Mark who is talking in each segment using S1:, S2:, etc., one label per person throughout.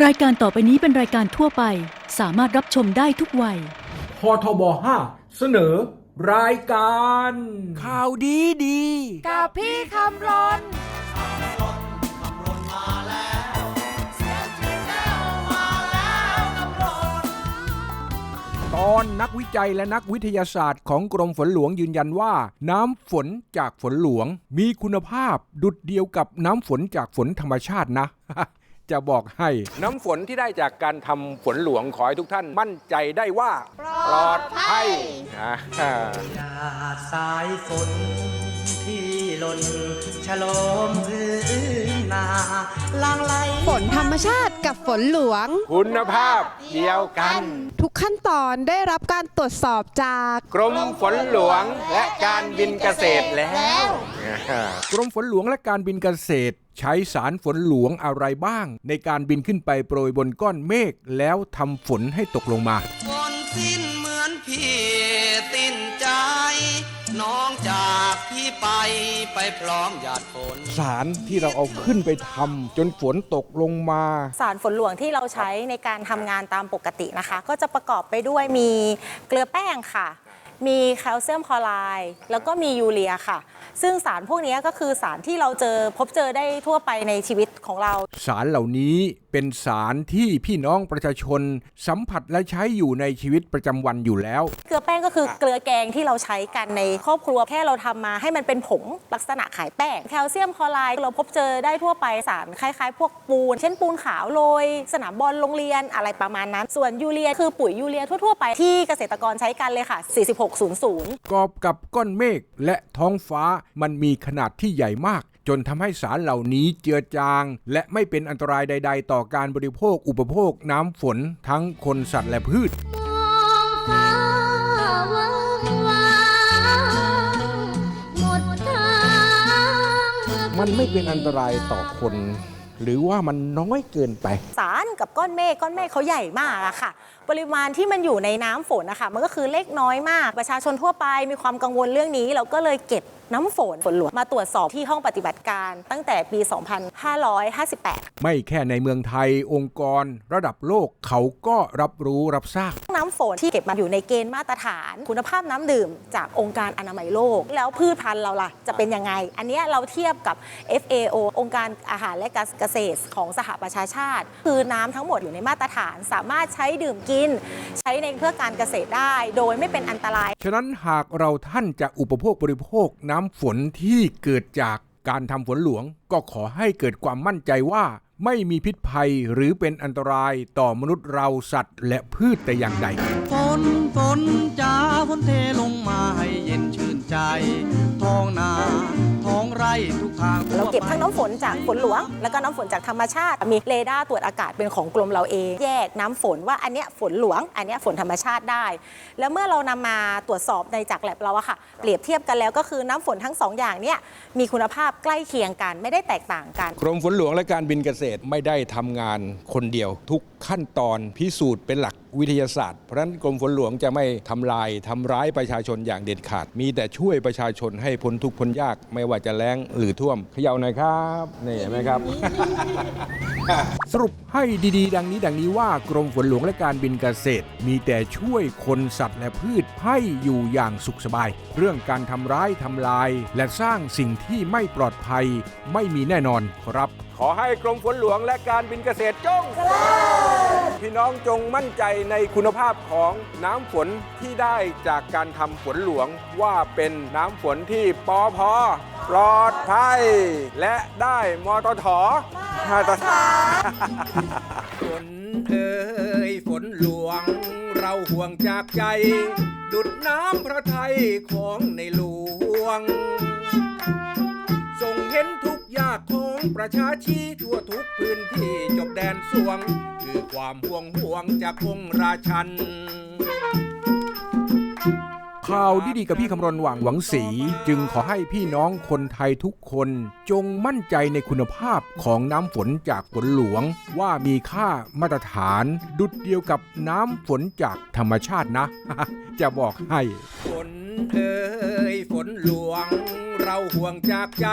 S1: รายการต่อไปนี้เป็นรายการทั่วไป สามารถรับชมได้ทุกวัย
S2: พทบ5เสนอ รายการ
S3: ข่าวดีดี
S4: กับพี่คำรน
S3: ตอนนักวิจัยและนักวิทยาศาสตร์ของกรมฝนหลวงยืนยันว่า น้ำฝนจากฝนหลวง มีคุณภาพดุดเดียวกับน้ำฝนจากฝนธรรมชาตินะ จะบอกให้ น้ำฝนที่ได้จากการทำฝนหลวงขอให้ทุกท่านมั่นใจได้ว่า ปลอดภัยอ่า
S5: หยาดสายฝนที่หล่นฉลมพื้นนาลางไหล
S4: ฝ นธรรมชาติกับฝนหลวง
S3: คุณภาพเดียวกัน
S4: ทุกขั้นตอนได้รับการตรวจสอบจาก
S3: กรมฝนหลวงและการบินเกษตรแล้ว กรมฝนหลวงและการบินเกษตร ใช้สารฝนหลวงอะไรบ้าง ในการบินขึ้นไปโปรยบนก้อนเมฆแล้วทำฝนให้ตกลงมา
S5: ฝนสิ้นเหมือนพี่สิ้นใจ น้องจากพี่ไปไปพร้อมหยาดฝน
S3: สารที่เราเอาขึ้นไปทำจนฝนตกลงมา
S6: สารฝนหลวงที่เราใช้ในการทำงานตามปกตินะคะ ก็จะประกอบไปด้วยมีเกลือแป้งค่ะ มีแคลเซียมคลอไรด์แล้วก็มียูเรียค่ะ ซึ่งสารพวกนี้ก็คือสารที่เราเจอพบเจอได้ทั่วไปในชีวิตของเรา
S3: สารเหล่านี้เป็นสารที่พี่น้องประชาชน สัมผัสและใช้อยู่ในชีวิตประจำวันอยู่แล้ว
S6: เกลือแป้งก็คือเกลือแกงที่เราใช้กันในครอบครัวแค่เราทำมาให้มันเป็นผงลักษณะขายแป้งแคลเซียมคลอไรด์เราพบเจอได้ทั่วไปสารคล้ายๆ พวกปูน เช่นปูนขาวโรยสนามบอลโรงเรียนอะไรประมาณนั้น ส่วนยูเรียคือปุ๋ยยูเรียทั่วๆไปที่เกษตรกรใช้กันเลยค่ะ 4600
S3: กอบกับก้อนเมฆและท้องฟ้ามันมีขนาดที่ใหญ่มาก จนทำให้สารเหล่านี้เจือจาง และไม่เป็นอันตรายใด ๆ ต่อการบริโภคอุปโภคน้ำฝนทั้งคนสัตว์และพืช
S7: ฟ้าว่างว่างหมดทางเอ
S3: มันไม่เป็นอันตรายต่อคน หรือว่ามันน้อยเกินไป
S6: สารกับก้อนเมฆก้อนเมฆเขาใหญ่มากอะค่ะ ปริมาณที่มันอยู่ในน้ำฝนนะคะมันก็คือเล็กน้อยมาก ประชาชนทั่วไปมีความกังวลเรื่องนี้ เราก็เลยเก็บน้ำฝนฝนหลวงมาตรวจสอบที่ห้องปฏิบัติการตั้งแต่ปี 2558
S3: ไม่แค่ในเมืองไทยองค์กร ระดับโลกเขาก็รับรู้รับทราบ
S6: น้ำฝนที่เก็บมาอยู่ในเกณฑ์มาตรฐาน คุณภาพน้ำดื่มจากองค์การอนามัยโลก แล้วพืชพันธุ์เราล่ะจะเป็นยังไง อันเนี้ยเราเทียบกับ FAO องค์การอาหารและการเกษตรของสหประชาชาติ คือน้ำทั้งหมดอยู่ในมาตรฐาน สามารถใช้ดื่มกิน ใช้ในเพื่อการเกษตรได้ โดยไม่เป็นอันตราย
S3: ฉะนั้นหากเราท่านจะอุปโภคบริโภคน้ำฝนที่เกิดจากการทำฝนหลวงก็ขอให้เกิดความมั่นใจว่าไม่มีพิษภัยหรือเป็นอันตรายต่อมนุษย์เราสัตว์ และพืชแต่อย่างใด
S5: ฝนฝนจ้าฝนเท
S6: บทั้งน้ำฝนจากฝนหลวง แล้วก็น้ำฝนจากธรรมชาติ มีเรดาร์ตรวจอากาศเป็นของกรมเราเอง แยกน้ำฝนว่าอันเนี้ยฝนหลวง อันเนี้ยฝนธรรมชาติได้ แล้วเมื่อเรานำมาตรวจสอบในจากแลบเราอะค่ะ เปรียบเทียบกันแล้วก็คือน้ำฝนทั้งสองอย่างเนี้ยมีคุณภาพใกล้เคียงกันไม่ได้แตกต่างกัน
S3: กรมฝนหลวงและการบินเกษตรไม่ได้ทำงานคนเดียวทุก ขั้นตอนพิสูจน์เป็นหลักวิทยาศาสตร์ เพราะฉะนั้นกรมฝนหลวงจะไม่ทำลายทำร้ายประชาชนอย่างเด็ดขาด มีแต่ช่วยประชาชนให้พ้นทุกข์พ้นยาก ไม่ว่าจะแล้งหรือท่วมเขย่าหน่อยครับนี่เห็นไหมครับ สรุปให้ดีๆ ดังนี้ดังนี้ว่ากรมฝนหลวงและการบินเกษตร มีแต่ช่วยคนสัตว์และพืชให้อยู่อย่างสุขสบาย เรื่องการทำร้ายทำลาย และสร้างสิ่งที่ไม่ปลอดภัยไม่มีแน่นอนครับ อให้กรมฝนหลวงและการบินเกษตรจง พี่น้องจงมั่นใจในคุณภาพของน้ำฝนที่ได้จากการทำฝนหลวงว่าเป็นน้ำฝนที่ปอพอปลอดภัย และได้มตทมาตรฐานฝนเอ่ยฝนหลวง เราห่วงจากใจ ดุดน้ำพระทัยของในหลวงส่ง ประชาชีทั่วทุกพื้นที่จบแดนสวง คือความห่วงห่วงจากองค์ราชัน ข่าวดีๆกับพี่คำรณหว่างหวังสี จึงขอให้พี่น้องคนไทยทุกคน จงมั่นใจในคุณภาพของน้ำฝนจากฝนหลวง ว่ามีค่ามาตรฐาน ดุดเดียวกับน้ำฝนจากธรรมชาตินะ จะบอกให้ ฝนเอ่ยฝนหลวง เราห่วงจากใจ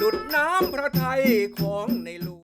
S3: ดุดน้ำพระทัยของในหลวง